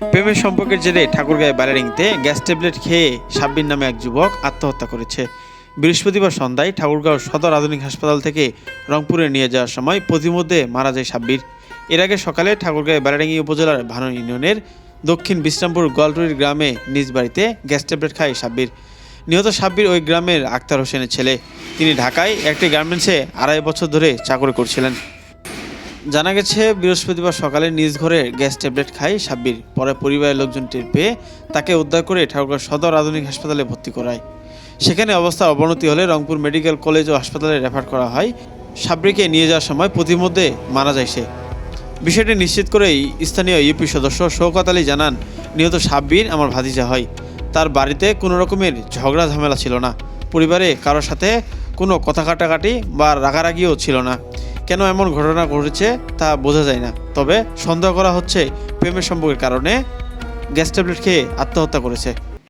প্রেমের সম্পর্কের জেরে ঠাকুরগাঁয়ে ব্যালারিংতে গ্যাস ট্যাবলেট খেয়ে সাব্বির নামে এক যুবক আত্মহত্যা করেছে। বৃহস্পতিবার সন্ধ্যায় ঠাকুরগাঁও সদর আধুনিক হাসপাতাল থেকে রংপুরে নিয়ে যাওয়ার সময় পথিমধ্যে মারা যায় সাব্বির। এর আগে সকালে ঠাকুরগাঁয়ে ব্যালারিঙ্গি উপজেলার ভানন ইউনিয়নের দক্ষিণ বিশ্রামপুর গোয়ালটুরির গ্রামে নিজ বাড়িতে গ্যাস ট্যাবলেট খায় সাব্বির। নিহত সাব্বির ওই গ্রামের আক্তার হোসেনের ছেলে। তিনি ঢাকায় একটি গার্মেন্টসে আড়াই বছর ধরে চাকরি করছিলেন। জানা গেছে, বৃহস্পতিবার সকালে নিজ ঘরে গ্যাস ট্যাবলেট খায় সাব্বির। পরে পরিবারের লোকজন টের পেয়ে তাকে উদ্ধার করে ঠাকুরগাঁও সদর আধুনিক হাসপাতালে ভর্তি করায়। সেখানে অবস্থা অবনতি হলে রংপুর মেডিকেল কলেজ ও হাসপাতালে রেফার করা হয়। সাব্বিরকে নিয়ে যাওয়ার সময় প্রতিমধ্যে মারা যায় সে। বিষয়টি নিশ্চিত করেই স্থানীয় ইউপি সদস্য শওকত আলী জানান, নিহত সাব্বির আমার ভাতিজা হয়। তার বাড়িতে কোনো রকমের ঝগড়া ঝামেলা ছিল না। পরিবারে কারোর সাথে কোনো কথা কাটাকাটি বা রাগারাগিও ছিল না। কেন এমন ঘটনা ঘটেছে তা বোঝা যায় না। তবে সন্দেহ করা হচ্ছে প্রেমের সম্পর্কের কারণে গ্যাস ট্যাবলেট খেয়ে আত্মহত্যা করেছে।